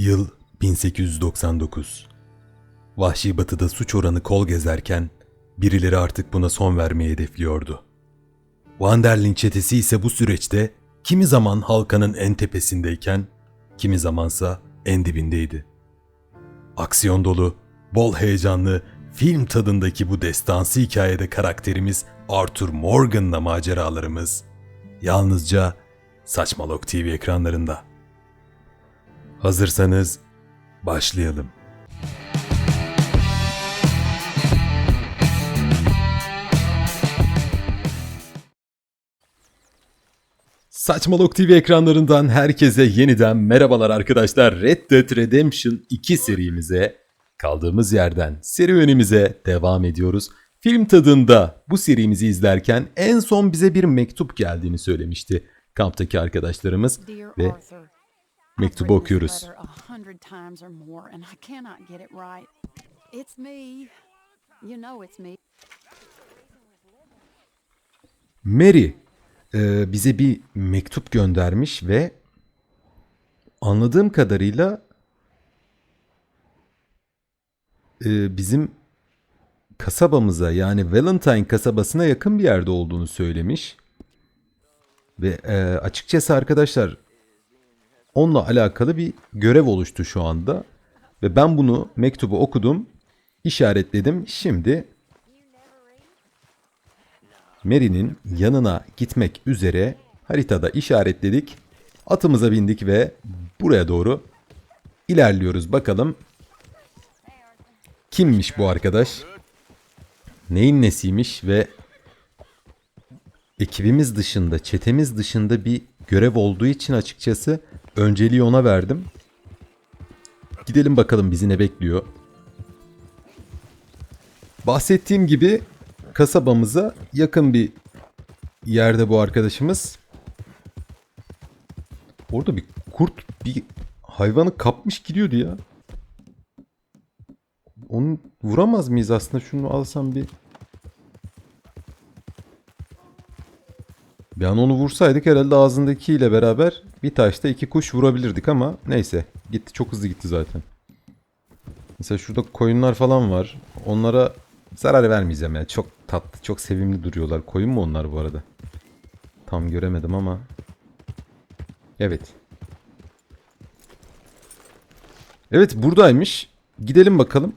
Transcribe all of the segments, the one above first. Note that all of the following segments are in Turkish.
Yıl 1899. Vahşi batıda suç oranı kol gezerken birileri artık buna son vermeyi hedefliyordu. Vanderlin çetesi ise bu süreçte kimi zaman halkanın en tepesindeyken kimi zamansa en dibindeydi. Aksiyon dolu, bol heyecanlı, film tadındaki bu destansı hikayede karakterimiz Arthur Morgan'la maceralarımız yalnızca Saçmalok TV ekranlarında. Hazırsanız başlayalım. Saçmalok TV ekranlarından herkese yeniden merhabalar arkadaşlar. Red Dead Redemption 2 serimize kaldığımız yerden serüvenimize devam ediyoruz. Film tadında bu serimizi izlerken en son bize bir mektup geldiğini söylemişti kamptaki arkadaşlarımız Dear ve Arthur, mektubu okuyoruz. Mary e, bize bir mektup göndermiş ve anladığım kadarıyla e, bizim kasabamıza yani Valentine kasabasına yakın bir yerde olduğunu söylemiş. Ve e, açıkçası arkadaşlar onunla alakalı bir görev oluştu şu anda. Ve ben bunu mektubu okudum, işaretledim. Şimdi Mary'nin yanına gitmek üzere haritada işaretledik. Atımıza bindik ve buraya doğru ilerliyoruz. Bakalım kimmiş bu arkadaş? Neyin nesiymiş ve ekibimiz dışında, çetemiz dışında bir görev olduğu için açıkçası önceliği ona verdim. Gidelim bakalım bizi ne bekliyor. Bahsettiğim gibi kasabamıza yakın bir yerde bu arkadaşımız. Orada bir kurt bir hayvanı kapmış gidiyordu ya. Onu vuramaz mıyız aslında? Şunu alsam bir. Bir an onu vursaydık herhalde ağzındakiyle beraber bir taşta iki kuş vurabilirdik ama neyse. Gitti çok hızlı gitti zaten. Mesela şurada koyunlar falan var. Onlara zarar vermeyeceğim ya. Çok tatlı, çok sevimli duruyorlar. Koyun mu onlar bu arada? Tam göremedim ama. Evet. Evet buradaymış. Gidelim bakalım.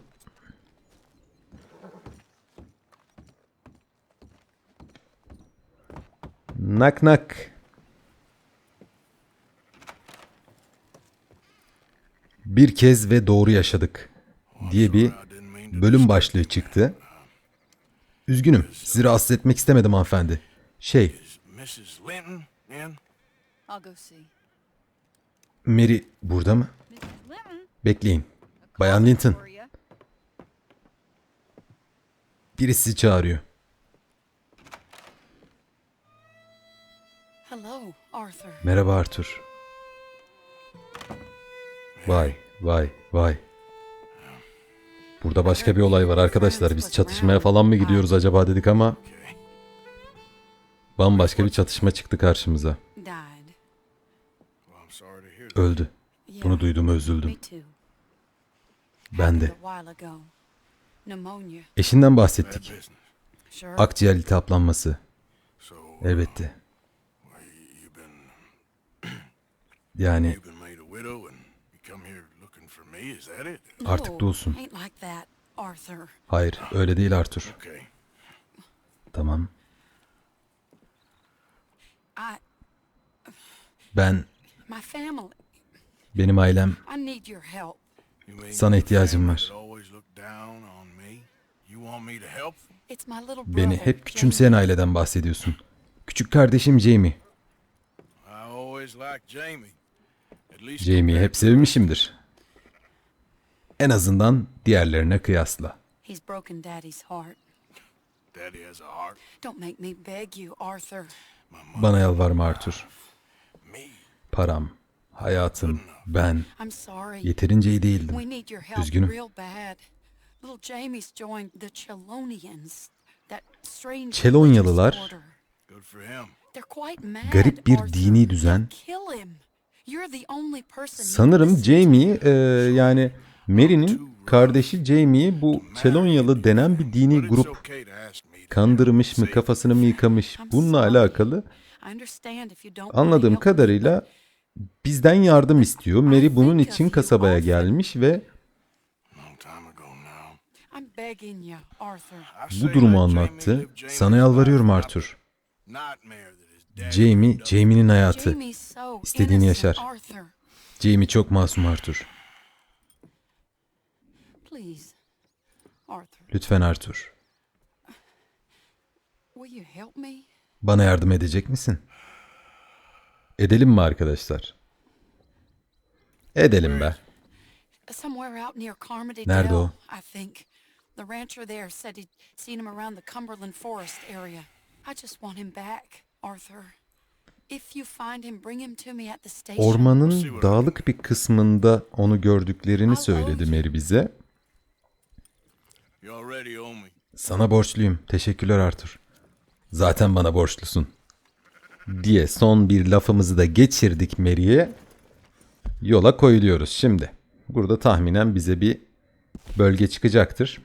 Nak nak. Bir kez ve doğru yaşadık diye bir bölüm başlığı çıktı. Üzgünüm. Sizi rahatsız etmek istemedim hanımefendi. Şey. Mary burada mı? Bekleyin. Bayan Linton, biri sizi çağırıyor. Merhaba Arthur. Vay, vay, vay. Burada başka bir olay var arkadaşlar. Biz çatışmaya falan mı gidiyoruz acaba dedik ama bambaşka bir çatışma çıktı karşımıza. Öldü. Bunu duydum, me üzüldüm. Ben de. Eşinden bahsettik. Akciğer iltihaplanması. Elbette. you've been Yani you've been made a widow and you come here looking for me. Is that it? artık dulsun. Hayır, öyle değil Arthur. Tamam. Ben, benim ailem Sana ihtiyacım var. Beni hep küçümseyen aileden bahsediyorsun. Küçük kardeşim Jamie. Jamie'yi hep sevmişimdir. En azından diğerlerine kıyasla. He's broken Daddy's heart. Daddy has a heart. Don't make me beg you, Arthur. Bana yalvarma Arthur. Param, hayatım, ben yeterince iyi değildim. Üzgünüm. real bad. Little Jamie's joined the Chelonians. That strange Çelonyalılar, garip bir dini düzen, Sanırım. Jamie e, yani Mary'nin kardeşi Jamie'yi bu Çelonyalı denen bir dini grup kandırmış mı kafasını mı yıkamış bununla alakalı anladığım kadarıyla bizden yardım istiyor. Mary bunun için kasabaya gelmiş ve bu durumu anlattı. Sana yalvarıyorum Arthur. Jamie. Jamie'nin hayatı. İstediğini yaşar. Jamie çok masum Arthur. Lütfen Arthur. Bana yardım edecek misin? Edelim mi arkadaşlar? Edelim be. Nerede o? Dell, I think. The rancher there said he'd seen him around the Cumberland Forest area. I just want him back, Arthur. If you find him, bring him to me at the station. Ormanın dağlık bir kısmında onu gördüklerini söyledi Mary bize. Sana borçluyum. Teşekkürler Arthur. Zaten bana borçlusun. Diye son bir lafımızı da geçirdik Mary'e. Yola koyuluyoruz şimdi. Burada tahminen bize bir bölge çıkacaktır.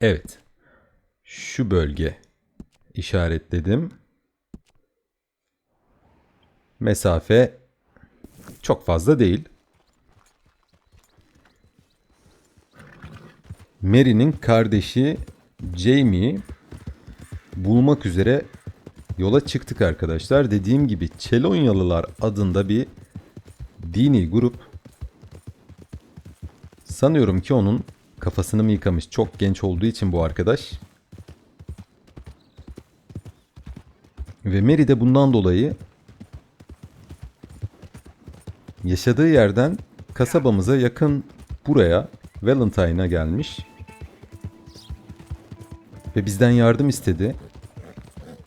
Evet. Şu bölge işaretledim. Mesafe çok fazla değil. Mary'nin kardeşi Jamie'yi bulmak üzere yola çıktık arkadaşlar. Dediğim gibi Çelonyalılar adında bir dini grup. Sanıyorum ki onun kafasını mı yıkamış? Çok genç olduğu için bu arkadaş. Ve Mary de bundan dolayı yaşadığı yerden kasabamıza yakın buraya Valentine'a gelmiş. Ve bizden yardım istedi.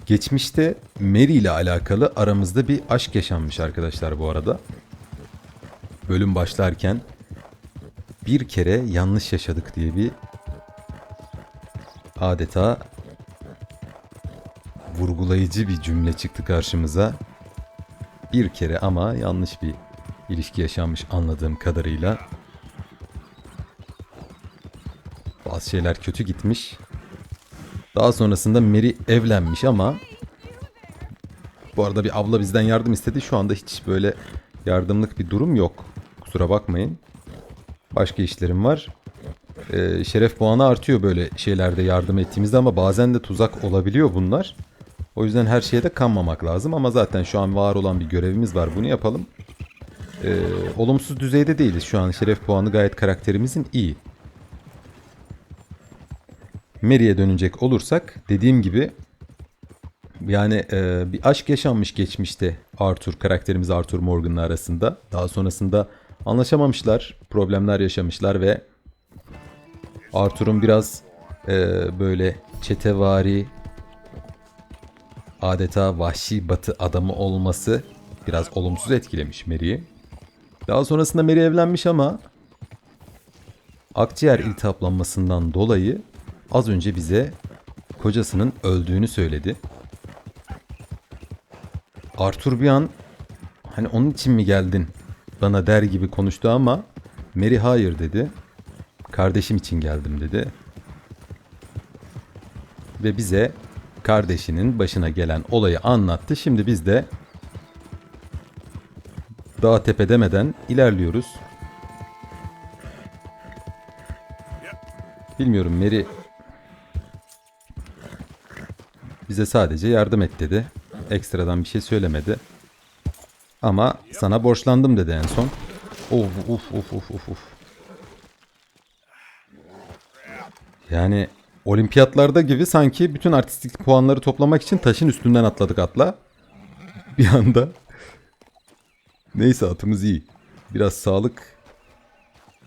Geçmişte Mary ile alakalı aramızda bir aşk yaşanmış arkadaşlar bu arada. Bölüm başlarken bir kere yanlış yaşadık diye bir adeta vurgulayıcı bir cümle çıktı karşımıza. Bir kere ama yanlış bir ilişki yaşanmış anladığım kadarıyla. Bazı şeyler kötü gitmiş. Daha sonrasında Mary evlenmiş ama bu arada bir abla bizden yardım istedi. Şu anda hiç böyle yardımlık bir durum yok. Kusura bakmayın. Başka işlerim var. Ee, şeref puanı artıyor böyle şeylerde yardım ettiğimizde ama bazen de tuzak olabiliyor bunlar. O yüzden her şeye de kanmamak lazım ama zaten şu an var olan bir görevimiz var. Bunu yapalım. Ee, olumsuz düzeyde değiliz şu an. Şeref puanı gayet karakterimizin iyi. Mary'e dönecek olursak dediğim gibi yani e, bir aşk yaşanmış geçmişte Arthur karakterimiz Arthur Morgan'la arasında. Daha sonrasında anlaşamamışlar, problemler yaşamışlar ve Arthur'un biraz e, böyle çetevari adeta vahşi batı adamı olması biraz olumsuz etkilemiş Mary'i. Daha sonrasında Mary evlenmiş ama akciğer iltihaplanmasından dolayı az önce bize kocasının öldüğünü söyledi. Arthur bir an hani onun için mi geldin bana der gibi konuştu ama Mary hayır dedi. Kardeşim için geldim dedi. Ve bize kardeşinin başına gelen olayı anlattı. Şimdi biz de dağ tepe demeden ilerliyoruz. Bilmiyorum Mary bize sadece yardım et dedi. Ekstradan bir şey söylemedi. Ama sana borçlandım dedi en son. Of of of of of of. Yani olimpiyatlarda gibi sanki bütün artistik puanları toplamak için taşın üstünden atladık atla. Bir anda. Neyse atımız iyi. Biraz sağlık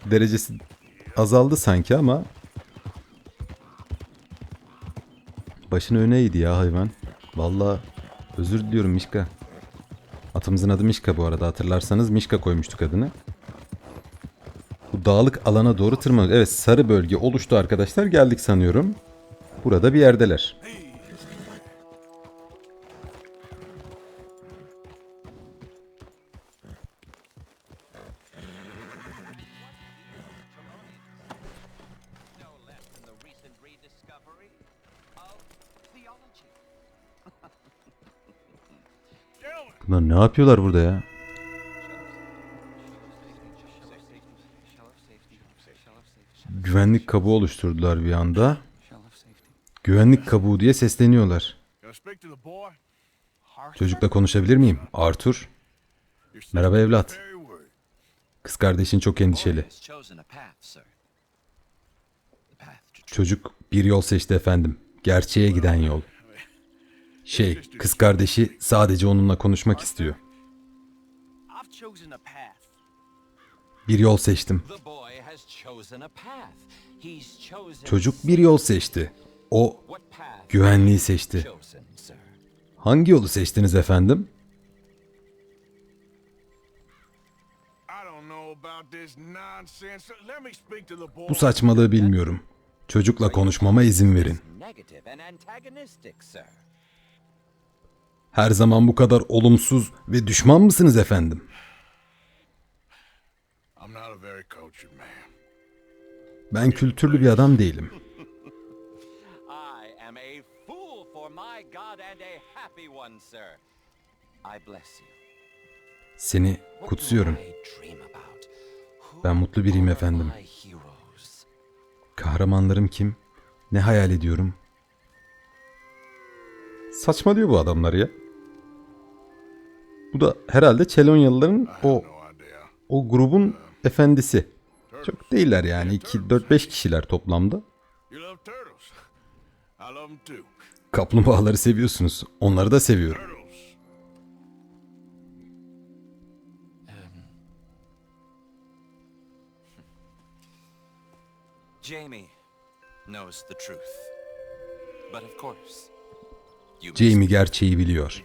derecesi azaldı sanki ama başını öne eğdi ya hayvan. Vallahi özür diliyorum Mişka. Atımızın adı Mişka bu arada hatırlarsanız Mişka koymuştuk adını. Bu dağlık alana doğru tırmanıyoruz. Evet sarı bölge oluştu arkadaşlar. Geldik sanıyorum. Burada bir yerdeler. Bunlar ne yapıyorlar burada ya? Güvenlik kabuğu oluşturdular bir anda. Güvenlik kabuğu diye sesleniyorlar. Çocukla konuşabilir miyim? Arthur. Merhaba evlat. Kız kardeşin çok endişeli. Çocuk bir yol seçti efendim. Gerçeğe giden yol. Şey, kız kardeşi sadece onunla konuşmak istiyor. Bir yol seçtim. Çocuk bir yol seçti. O güvenliği seçti. Hangi yolu seçtiniz efendim? Bu saçmalığı bilmiyorum. Çocukla konuşmama izin verin. Her zaman bu kadar olumsuz ve düşman mısınız efendim? I'm not a very cultured man. Ben kültürlü bir adam değilim. I am a fool for my God and a happy one, sir. I bless you. Seni kutsuyorum. Ben mutlu biriyim efendim. Kahramanlarım kim? Ne hayal ediyorum? Saçmalıyor bu adamlar ya. Bu da herhalde Çelonyalıların o o grubun efendisi. Çok değiller yani. 2 4 5 kişiler toplamda. Kaplumbağaları seviyorsunuz. Onları da seviyorum. Turtles. Jamie knows the truth. But of course, Jamie gerçeği biliyor.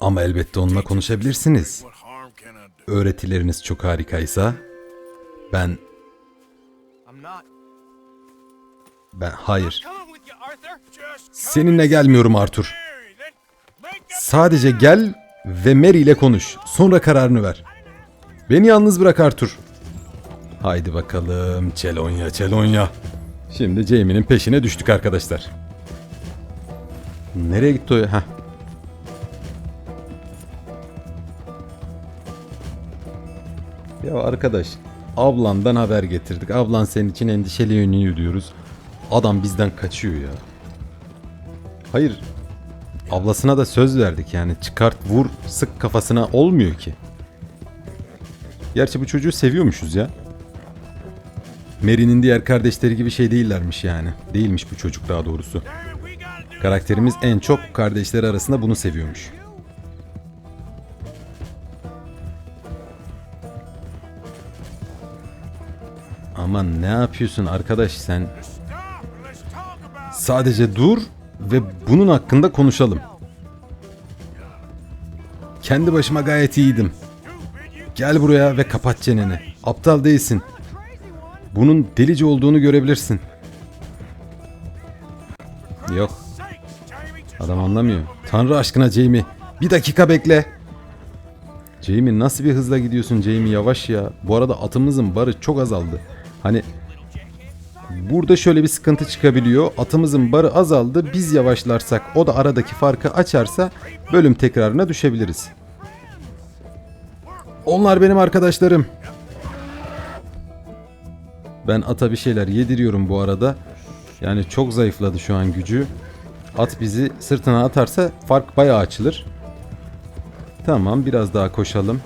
Ama elbette onunla konuşabilirsiniz. Öğretileriniz çok harikaysa ben ben hayır. Seninle gelmiyorum Arthur. Sadece gel ve Mary ile konuş. Sonra kararını ver. Beni yalnız bırak Arthur. Haydi bakalım. Çelonya, Çelonya. Şimdi Jamie'nin peşine düştük arkadaşlar. Nereye gitti o ya? Heh. Ya arkadaş, ablandan haber getirdik. Ablan senin için endişeli yönünü diyoruz. Adam bizden kaçıyor ya. Hayır, Ablasına da söz verdik yani çıkart vur sık kafasına olmuyor ki. Gerçi bu çocuğu seviyormuşuz ya. Mary'nin diğer kardeşleri gibi şey değillermiş yani. Değilmiş bu çocuk daha doğrusu. Karakterimiz en çok kardeşleri arasında bunu seviyormuş. Aman ne yapıyorsun arkadaş sen? Sadece dur ve bunun hakkında konuşalım. Kendi başıma gayet iyiydim. Gel buraya ve kapat çeneni. Aptal değilsin. Bunun delice olduğunu görebilirsin. Yok, adam anlamıyor. Tanrı aşkına Jamie, bir dakika bekle. Jamie nasıl bir hızla gidiyorsun Jamie yavaş ya. Bu arada atımızın barı çok azaldı. Hani burada şöyle bir sıkıntı çıkabiliyor. Atımızın barı azaldı. Biz yavaşlarsak o da aradaki farkı açarsa bölüm tekrarına düşebiliriz. Onlar benim arkadaşlarım. Ben ata bir şeyler yediriyorum bu arada. Yani çok zayıfladı şu an gücü. At bizi sırtına atarsa fark bayağı açılır. Tamam biraz daha koşalım.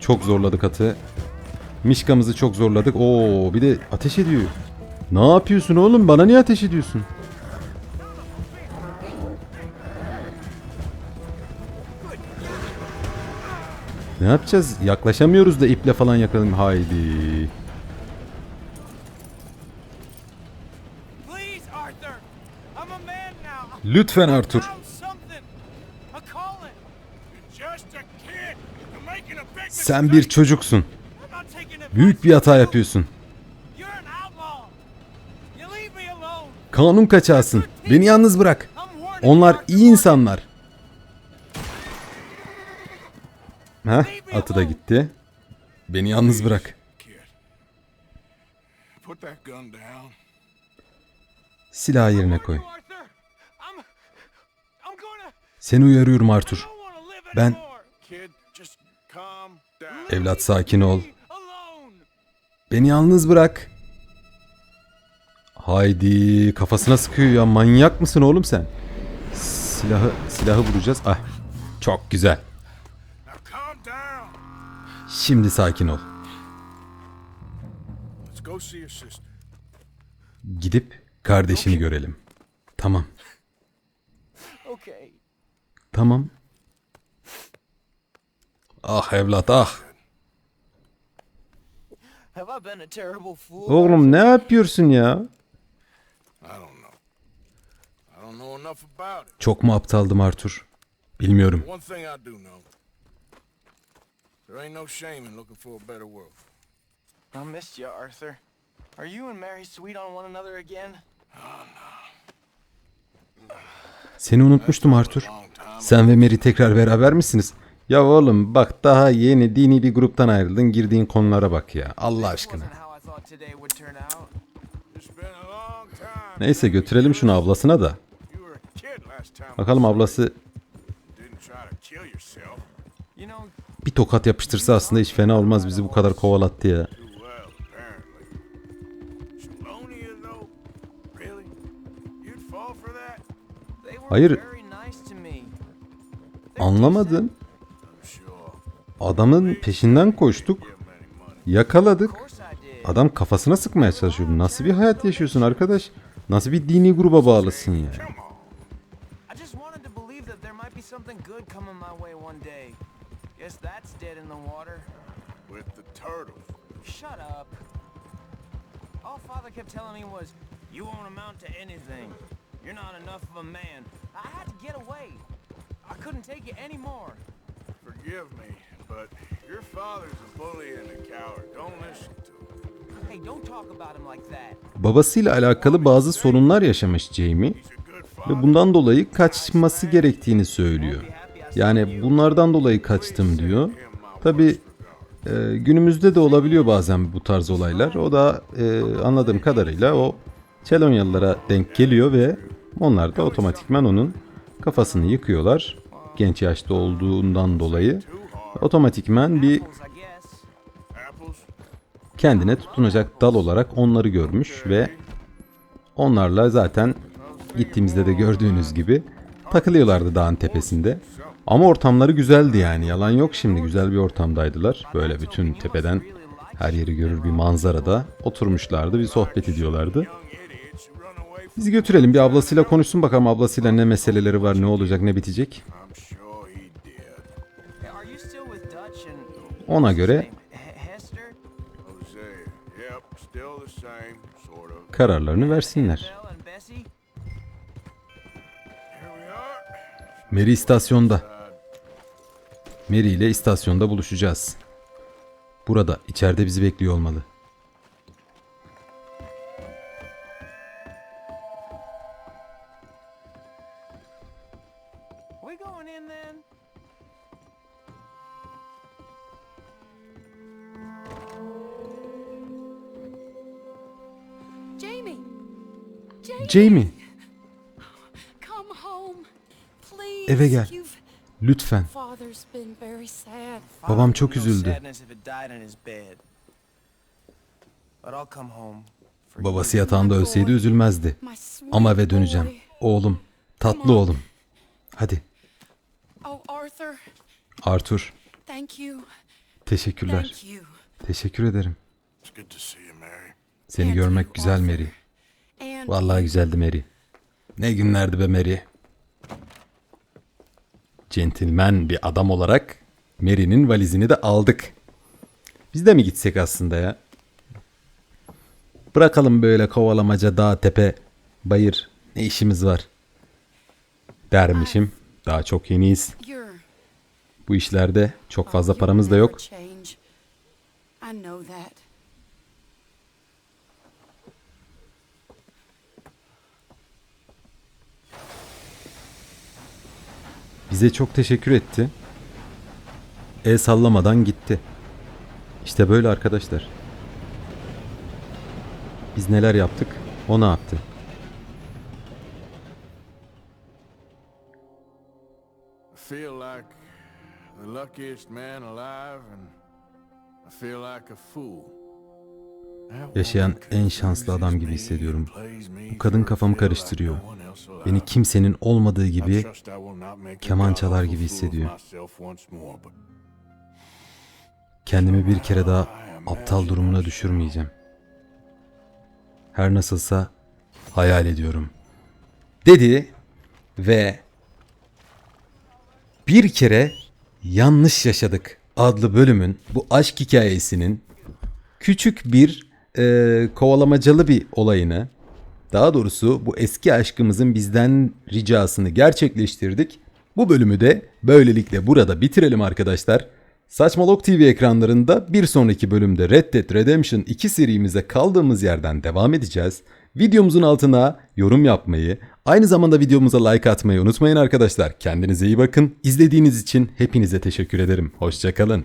Çok zorladık atı. Mişkamızı çok zorladık. Oo bir de ateş ediyor. Ne yapıyorsun oğlum? Bana niye ateş ediyorsun? Ne yapacağız? Yaklaşamıyoruz da iple falan yakalım. Haydi. Please, Arthur. I'm a man now. Lütfen Arthur. Found something. A calling. You're just a kid. You're making a big Sen bir çocuksun. Büyük bir hata yapıyorsun. Kanun kaçağısın. Beni yalnız bırak. Onlar iyi Arthur. insanlar. Ha, atı da gitti. Beni yalnız bırak. Put that gun down. Silahı yerine koy. Seni uyarıyorum Arthur. Ben-. Evlat sakin ol. Beni yalnız bırak. Haydi kafasına sıkıyor ya manyak mısın oğlum sen? Silahı silahı vuracağız. Ah çok güzel. Şimdi sakin ol. Gidip kardeşini görelim. Tamam. Okay. Tamam. Ah evlat ah. Have I been a terrible fool? Oğlum ne yapıyorsun ya? I don't know. I don't know enough about it. Çok mu aptaldım Arthur? Bilmiyorum. One thing I do know. There ain't no shame in looking for a better world. I missed you, Arthur. Are you and Mary sweet on one another again? Seni unutmuştum Arthur. Sen ve Mary tekrar beraber misiniz? Ya oğlum bak daha yeni dini bir gruptan ayrıldın girdiğin konulara bak ya. Allah aşkına. Neyse götürelim şunu ablasına da. Bakalım ablası bir tokat yapıştırsa aslında hiç fena olmaz bizi bu kadar kovalattı ya. Hayır. Anlamadın. Adamın peşinden koştuk. Yakaladık. Adam kafasına sıkmaya çalışıyor. Nasıl bir hayat yaşıyorsun arkadaş? Nasıl bir dini gruba bağlısın ya? Come on. I just wanted to believe that there might be something good coming my way one day. Guess that's dead in the water. With the turtles. Shut up. All father kept telling me was, you won't amount to anything. You're not enough of a man. I had to get away. I couldn't take it anymore. Forgive me, but your father's a bully and a coward. Don't listen to him. Hey, don't talk about him like that. Babasıyla alakalı bazı sorunlar yaşamış Jamie ve bundan dolayı kaçması gerektiğini söylüyor. Yani bunlardan dolayı kaçtım diyor. Tabi günümüzde de olabiliyor bazen bu tarz olaylar. O da e, anladığım kadarıyla o Çelonyalılara denk geliyor ve onlar da otomatikman onun kafasını yıkıyorlar. Genç yaşta olduğundan dolayı otomatikman bir kendine tutunacak dal olarak onları görmüş ve onlarla zaten gittiğimizde de gördüğünüz gibi takılıyorlardı dağın tepesinde. Ama ortamları güzeldi yani yalan yok şimdi güzel bir ortamdaydılar. Böyle bütün tepeden her yeri görür bir manzarada oturmuşlardı bir sohbet ediyorlardı. Bizi götürelim bir ablasıyla konuşsun bakalım ablasıyla ne meseleleri var ne olacak ne bitecek. Ona göre kararlarını versinler. Mary istasyonda. Mary ile istasyonda buluşacağız. Burada, içeride bizi bekliyor olmalı. İn then? Jamie! Jamie! Jamie, Come home. Please. Eve gel. Lütfen. Babam çok üzüldü. Babası yatağında ölseydi üzülmezdi. Ama eve döneceğim. Oğlum, tatlı oğlum. Hadi. Arthur, thank you. teşekkürler. Thank you. Teşekkür ederim. It's good to see you, Mary. Seni görmek güzel Mary. And Vallahi güzeldi Mary. Ne günlerdi be Mary. Centilmen bir adam olarak Mary'nin valizini de aldık. Biz de mi gitsek aslında ya? Bırakalım böyle kovalamaca dağ tepe bayır ne işimiz var dermişim. Daha çok yeniyiz. Bu işlerde çok fazla you paramız da yok. Bize çok teşekkür etti. El sallamadan gitti. İşte böyle arkadaşlar. Biz neler yaptık, o ne yaptı? Luckiest man alive, and I feel like a fool. Yaşayan en şanslı adam gibi hissediyorum. Bu kadın kafamı karıştırıyor. Beni kimsenin olmadığı gibi keman çalar gibi hissediyor. kendimi bir kere daha aptal durumuna düşürmeyeceğim. Her nasılsa hayal ediyorum. Dedi ve bir kere yanlış yaşadık adlı bölümün bu aşk hikayesinin küçük bir e, kovalamacalı bir olayını daha doğrusu bu eski aşkımızın bizden ricasını gerçekleştirdik. Bu bölümü de böylelikle burada bitirelim arkadaşlar. Saçmalok TV ekranlarında bir sonraki bölümde Red Dead Redemption 2 serimize kaldığımız yerden devam edeceğiz. Videomuzun altına yorum yapmayı, aynı zamanda videomuza like atmayı unutmayın arkadaşlar. Kendinize iyi bakın. İzlediğiniz için hepinize teşekkür ederim. Hoşçakalın.